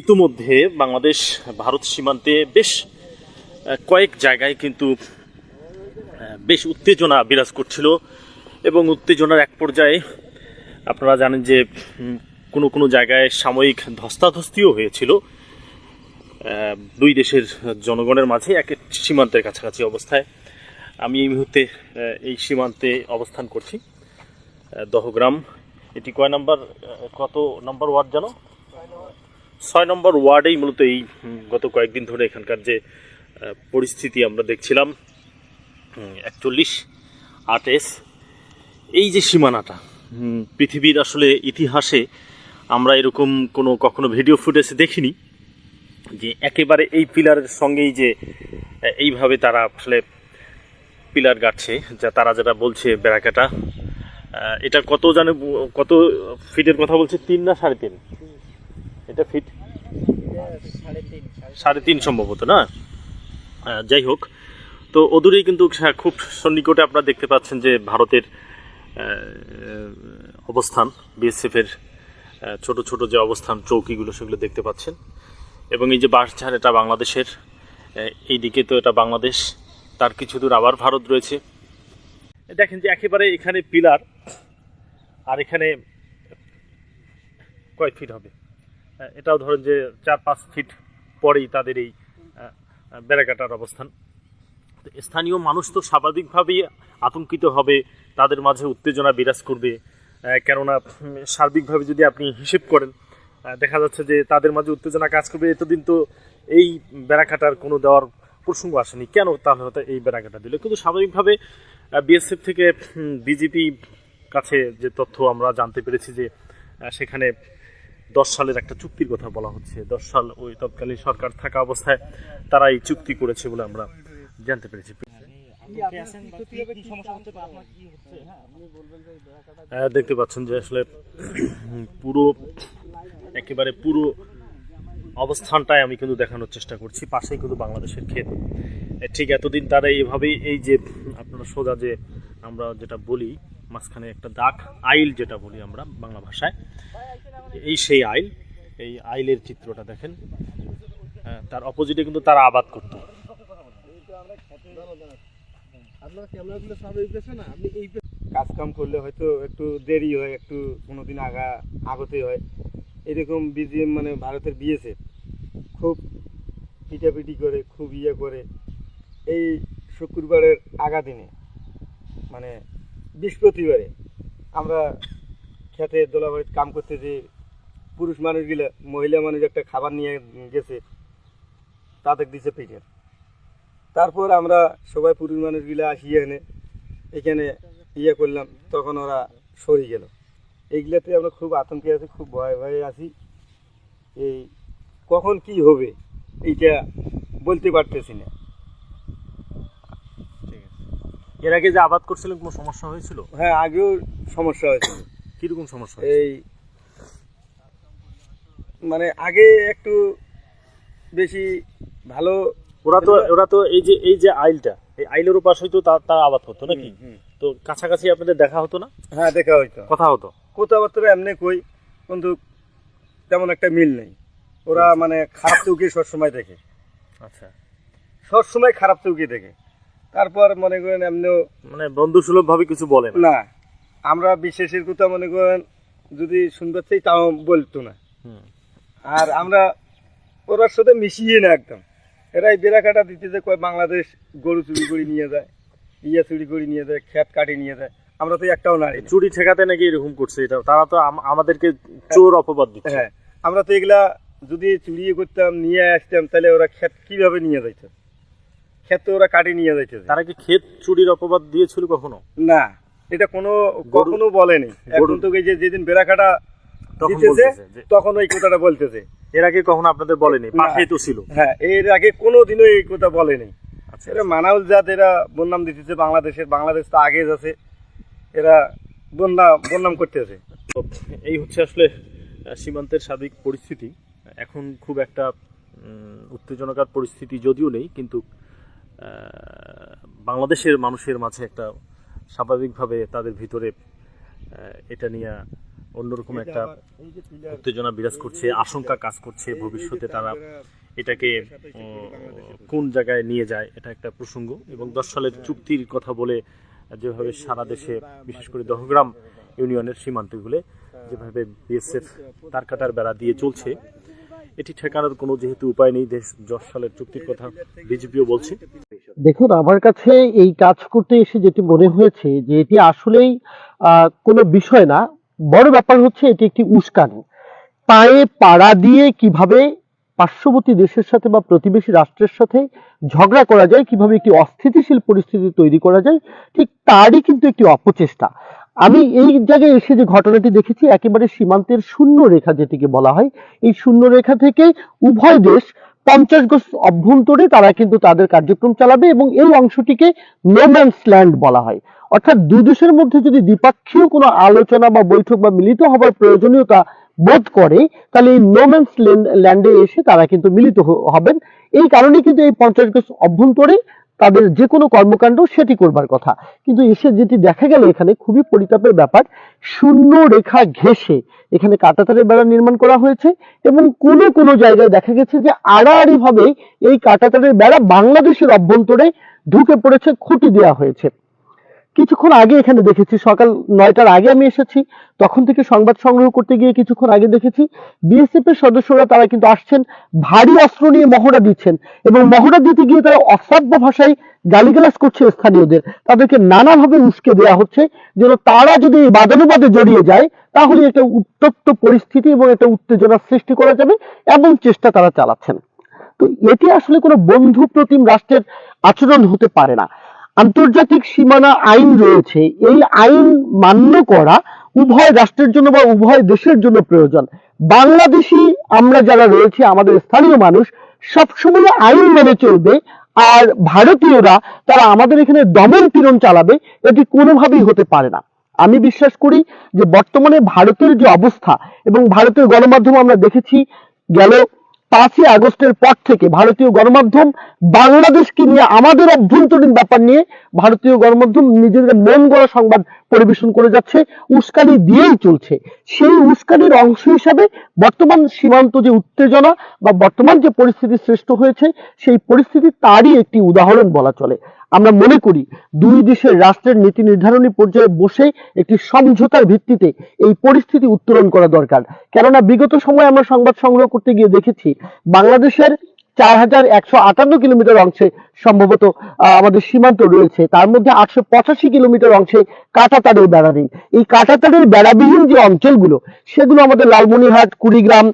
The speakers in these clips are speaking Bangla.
ইতিমধ্যে বাংলাদেশ, ভারত সীমান্তে বেশ কয়েক জায়গায় কিন্তু বেশ উত্তেজনা বিরাজ করছিল এবং উত্তেজনার এক পর্যায়ে আপনারা জানেন যে কোনো কোনো জায়গায় সাময়িক ধস্তাধস্তিও হয়েছিল। দুই দেশের জনগণের মাঝে এক সীমান্তের কাছাকাছি অবস্থায়। আমি এই মুহূর্তে এই সীমান্তে অবস্থান করছি। দহগ্রাম, এটি কয় নাম্বার কত নাম্বার ওয়ার্ড জানো? ছয় নম্বর ওয়ার্ডেই মূলত এই গত কয়েকদিন ধরে এখানকার যে পরিস্থিতি আমরা দেখছিলাম একচল্লিশ আট এস, এই যে সীমানাটা পৃথিবীর আসলে ইতিহাসে আমরা এরকম কোনো কখনো ভিডিও ফুটেজ দেখিনি যে একেবারে এই পিলারের সঙ্গেই যে এইভাবে তারা আসলে পিলার গাড়ছে যা তারা যেটা বলছে বেড়াকাটা এটা কত জানে, কত ফিটের কথা বলছে? তিন না সাড়ে তিন? এটা ফিট সাড়ে তিন সম্ভবত না? আহ, যাই হোক। তো অদূরেই কিন্তু হ্যাঁ, খুব সন্নিকটে আপনারা দেখতে পাচ্ছেন যে ভারতের অবস্থান বিএসএফের ছোট ছোট যে অবস্থান চৌকিগুলো সেগুলো দেখতে পাচ্ছেন। এবং এই যে বাঁশঝাড় এটা বাংলাদেশের আহ, এইদিকে তো এটা বাংলাদেশ। তার কিছু দূর আবার ভারত রয়েছে। দেখেন যে একেবারে এখানে পিলার আর এখানে কয় ফিট হবে। এটাও ধরেন যে চার, পাঁচ ফিট পরেই তাদের এই বেড়াকাটার অবস্থান। স্থানীয় মানুষ তো স্বাভাবিকভাবেই আতঙ্কিত হবে, তাদের মাঝে উত্তেজনা বিরাজ করবে কেননা সার্বিকভাবে যদি আপনি হিসেব করেন দেখা যাচ্ছে যে তাদের মাঝে উত্তেজনা কাজ করবে। এতদিন তো এই বেড়াকাটার কোনো দেওয়ার প্রসঙ্গ আসেনি। কেন তাহলে হয়তো এই বেড়াকাটা দিল? কিন্তু স্বাভাবিকভাবে বিএসএফ থেকে বিজেপি কাছে যে তথ্য আমরা জানতে পেরেছি যে সেখানে দশ সালের একটা চুক্তির কথা বলা হচ্ছে। দশ সাল ওই তৎকালীন সরকার থাকা অবস্থায় তারা এই চুক্তি করেছে বলে আমরা জানতে পেরেছি। হ্যাঁ, দেখতে পাচ্ছেন যে আসলে পুরো একেবারে পুরো অবস্থানটাই আমি কিন্তু দেখানোর চেষ্টা করছি। পাশেই কিন্তু বাংলাদেশের ক্ষেত। ঠিক এতদিন তারা এইভাবেই এই যে আপনারা সোজা যে আমরা যেটা বলি মাঝখানে একটা দাগ আইল যেটা বলি আমরা বাংলা ভাষায়। এই সেই আইল এই আইলের চিত্রটা দেখেন। হ্যাঁ, তার অপোজিটে কিন্তু তারা আবাদ করতো। কাজ কাম করলে হয়তো একটু দেরি হয় একটু কোনোদিন আগা আগতে হয়। এরকম বিজিএম মানে ভারতের বিএসএফ খুব পিটাপিটি করে খুব ইয়ে করে। এই শুক্রবারের আগা দিনে মানে বৃহস্পতিবারে আমরা খেতে, দোলাবাড়িতে কাম করতে যে পুরুষ মানুষগুলো, মহিলা মানুষ একটা খাবার নিয়ে গেছে, তাদের দিছে পিঠের তারপর আমরা সবাই পুরুষ মানুষগুলো আসি এখানে এখানে ইয়ে করলাম, তখন ওরা সরে গেল। এইগুলাতে আমরা খুব আতঙ্কে আছি, খুব ভয়ে ভয়ে আছি। এই কখন কি হবে, এইটা বলতে পারতেছি না। এর আগে যে আবাদ করছিলেন কোনো সমস্যা হয়েছিল? হ্যাঁ আগেও সমস্যা হয়েছিল। কীরকম সমস্যা এই মানে আগে একটু বেশি ভালো ওরা তো ওরা তো এই যে এই যে আইলটা এই আইলের উপাশই তো তা- তারা আবাদ করতো নাকি? তো কাছাকাছি আপনাদের দেখা হতো না? হ্যাঁ দেখা হয়তো কথা হতো? কথাবার্তা এমনি কই কিন্তু তেমন একটা মিল নেই। ওরা মানে খারাপ চৌকি সবসময় দেখে। আচ্ছা। সবসময় খারাপ চৌকি দেখে। তারপর মনে করেন এমনিও মানে বন্ধু সুলভ ভাবে কিছু বলে না। আমরা বিশেষের কথা মনে করেন যদি শুনতে চাই তাও বলতো না। আর আমরা ওরার সাথে মিশিয়ে না একদম। এরাই বেড়া কাটা দিতে যে কয় বাংলাদেশ গরু চুরি করে নিয়ে যায় ইয়া চুরি করে নিয়ে যায় খেত কাটি নিয়ে যায় আমরা তো একটাও নাড়ি না। চুরি ঠেকাতে নাকি এরকম করছে এটা? তারা তো আমাদেরকে চোর অপবাদ দিচ্ছে। হ্যাঁ আমরা তো এগুলা যদি চুরি করতাম নিয়ে আসতাম তাহলে ওরা খেত কীভাবে নিয়ে যাইত? ক্ষেত ওরা কাটি নিয়ে যাইতেছে। তারা কি ক্ষেত চুরির অপবাদ দিয়েছিল কখনো? না এটা কোনো কখনো বলেনি। এখন তো যে যেদিন বেড়া কাটা তখন দিতেছে তখন ওই কথাটা বলতেছে। এর আগে কখনো আপনাদের বলেনি? না। পাশেই তো ছিল। হ্যাঁ এর আগে কোনো দিনও এই কথা বলেনি। আচ্ছা এরা মানাউল জাত এরা বন্যাম দিতেছে বাংলাদেশের বাংলাদেশ তো আগে যাচ্ছে এরা বন্যা বন্যাম করতেছে। এই হচ্ছে আসলে সীমান্তের সার্বিক পরিস্থিতি। এখন খুব একটা উত্তেজনকার পরিস্থিতি যদিও নেই কিন্তু বাংলাদেশের মানুষের মাঝে একটা স্বাভাবিকভাবে তাদের ভিতরে এটা নিয়ে অন্যরকম একটা উত্তেজনা বিরাজ করছে আশঙ্কা কাজ করছে ভবিষ্যতে তারা এটাকে কোন জায়গায় নিয়ে যায় এটা একটা প্রসঙ্গ। এবং দশ সালের চুক্তির কথা বলে যেভাবে সারা দেশে বিশেষ করে দহগ্রাম ইউনিয়নের সীমান্তগুলো যেভাবে বিএসএফ তার কাটার বেড়া দিয়ে চলছে এটি ঠেকানোর কোনো যেহেতু উপায় নেই, দেশ দশ সালের চুক্তির কথা বিজেপিও বলছে। দেখুন, আমার কাছে এই কাজ করতে এসে যেটি মনে হয়েছে যে এটি আসলেই কোনো বিষয় না, বড় ব্যাপার হচ্ছে এটি একটি উস্কানি। পায়ে পাড়া দিয়ে কীভাবে পার্শ্ববর্তী দেশের সাথে বা প্রতিবেশী রাষ্ট্রের সাথে ঝগড়া করা যায়, কীভাবে একটি অস্থিতিশীল পরিস্থিতি তৈরি করা যায়, ঠিক তারই কিন্তু একটি অপচেষ্টা। আমি এই জায়গায় এসে যে ঘটনাটি দেখেছি, একেবারে সীমান্তের শূন্য রেখা যেটিকে বলা হয়, এই শূন্য রেখা থেকে উভয় দেশ পঞ্চাশ গজ অভ্যন্তরে তারা কিন্তু তাদের কার্যক্রম চালাবে এবং এই অংশটিকে নোম্যান্স ল্যান্ড বলা হয়। অর্থাৎ দুই দেশের মধ্যে যদি দ্বিপাক্ষীয় কোনো আলোচনা বা বৈঠক বা মিলিত হবার প্রয়োজনীয়তা বোধ করে, তাহলে এই নোম্যান্স ল্যান্ডে এসে তারা কিন্তু মিলিত হবেন। এই কারণে কিন্তু এই পঞ্চাশ গজ অভ্যন্তরে তাদের যে কোনো কর্মকাণ্ড সেটি করবার কথা। কিন্তু এসে যেটি দেখা গেল এখানে, খুবই পরিতাপের ব্যাপার, শূন্য রেখা ঘেসে এখানে কাটাতারের বেড়া নির্মাণ করা হয়েছে এবং কোনো কোনো জায়গায় দেখা গেছে যে আড়াআড়ি ভাবে এই কাটাতারের বেড়া বাংলাদেশের অভ্যন্তরে ঢুকে পড়েছে, খুঁটি দেওয়া হয়েছে। কিছুক্ষণ আগে এখানে দেখেছি, সকাল নয়টার আগে আমি এসেছি, তখন থেকে সংবাদ সংগ্রহ করতে গিয়ে কিছুক্ষণ আগে দেখেছি বিএসএফ এর সদস্যরা তারা কিন্তু আসছেন, ভারী অস্ত্র নিয়ে মহড়া দিচ্ছেন এবং মহড়া দিতে গিয়ে তারা অশ্রাব্য ভাষায় গালিগালাজ করছে স্থানীয়দের। তাদেরকে নানাভাবে উস্কে দেওয়া হচ্ছে, যেন তারা যদি এই বাদানুবাদে জড়িয়ে যায়, তাহলে একটা উত্তপ্ত পরিস্থিতি এবং একটা উত্তেজনার সৃষ্টি করা যাবে এমন চেষ্টা তারা চালাচ্ছেন। তো এটি আসলে কোনো বন্ধু প্রতিম রাষ্ট্রের আচরণ হতে পারে না। আন্তর্জাতিক সীমানা আইন রয়েছে। এই আইন মান্য করা উভয় রাষ্ট্রের জন্য বা উভয় দেশের জন্য প্রয়োজন। বাংলাদেশি আমরা যারা রয়েছে, আমাদের স্থানীয় মানুষ, সবসময় আইন মেনে চলবে আর ভারতীয়রা তারা আমাদের এখানে দমন পীড়ন চালাবে, এটি কোনোভাবেই হতে পারে না। আমি বিশ্বাস করি যে বর্তমানে ভারতের যে অবস্থা এবং ভারতের গণমাধ্যম আমরা দেখেছি, গেল পাঁচই আগস্টের পর থেকে ভারতীয় গণমাধ্যম বাংলাদেশকে নিয়ে আমাদের অভ্যন্তরীণ ব্যাপার নিয়ে ভারতীয় গণমাধ্যম নিজেদের মন গড়া সংবাদ পরিবেশন করে যাচ্ছে, উস্কানি দিয়েই চলছে। সেই উস্কানির অংশ হিসাবে বর্তমান সীমান্ত যে উত্তেজনা বা বর্তমান যে পরিস্থিতি সৃষ্ট হয়েছে, সেই পরিস্থিতি তারই একটি উদাহরণ বলা চলে। আমরা মনে করি দুই দেশের রাষ্ট্রের নীতি নির্ধারণী পর্যায়ে বসে একটি সমঝোতার ভিত্তিতে এই পরিস্থিতি উত্তরণ করা দরকার। কেননা বিগত সময়ে আমরা সংবাদ সংগ্রহ করতে গিয়ে দেখেছি বাংলাদেশের চার হাজার একশো আটান্ন কিলোমিটার অংশে সম্ভবত আমাদের সীমান্ত রয়েছে। তার মধ্যে আটশো পঁচাশি কিলোমিটার অংশে কাঁটাতারের বেড়া নেই। এই কাঁটাতারের বেড়াবিহীন যে অঞ্চলগুলো, সেগুলো আমাদের লালমনিরহাট, কুড়িগ্রাম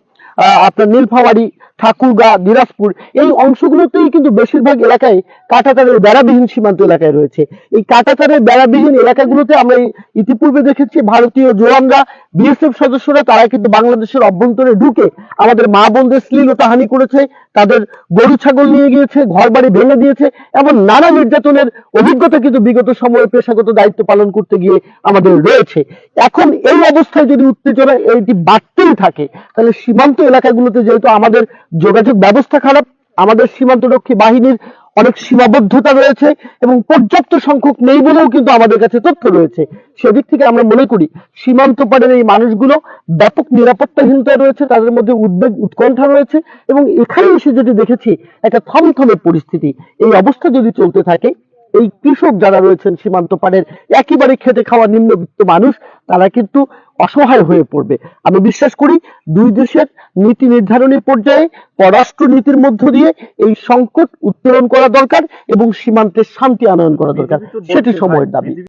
আপনার নীলফামারী ঠাকুরগাঁ দিনাজপুর এই অংশগুলোতেই কিন্তু বেশিরভাগ এলাকায় কাঁটাতারের বেড়াবিহীন সীমান্ত এলাকায় রয়েছে। এই কাঁটাতারের বেড়াবিহীন এলাকাগুলোতে আমরা ইতিপূর্বে দেখেছি ভারতীয় জওয়ানরা বিএসএফ সদস্যরা তারা কিন্তু বাংলাদেশের অভ্যন্তরে ঢুকে আমাদের মা বোনদের শ্লীলতাহানি করেছে তাদের গরু ছাগল নিয়ে গিয়েছে ঘর বাড়ি ভেঙে দিয়েছে এবং নানা নির্যাতনের অভিজ্ঞতা কিন্তু বিগত সময়ে পেশাগত দায়িত্ব পালন করতে গিয়ে আমাদের রয়েছে। এখন এই অবস্থায় যদি উত্তেজনা এটি বাড়তেই থাকে তাহলে সীমান্ত এলাকাগুলোতে যেহেতু আমাদের যোগাযোগ ব্যবস্থা খারাপ, আমাদের সীমান্তরক্ষী বাহিনীর অনেক সীমাবদ্ধতা রয়েছে এবং পর্যাপ্ত সংখ্যক নেই বলেও কিন্তু আমাদের কাছে তথ্য রয়েছে। সেদিক থেকে আমরা মনে করি, সীমান্ত পাড়ের এই মানুষগুলো ব্যাপক নিরাপত্তাহীনতা রয়েছে, তাদের মধ্যে উদ্বেগ, উৎকণ্ঠা রয়েছে এবং এখানে এসে যদি দেখেছি একটা থমথমে পরিস্থিতি, এই অবস্থা যদি চলতে থাকে এই কৃষক যারা রয়েছেন সীমান্ত পাড়ের একেবারে খেতে খাওয়া নিম্নবিত্ত মানুষ তারা কিন্তু অসহায় হয়ে পড়বে। আমি বিশ্বাস করি দুই দেশের নীতি নির্ধারণী পর্যায়ে পররাষ্ট্র নীতির মধ্য দিয়ে এই সংকট উত্তোলন করা দরকার এবং সীমান্তে শান্তি আনয়ন করা দরকার। সেটি সময়ের দাবি।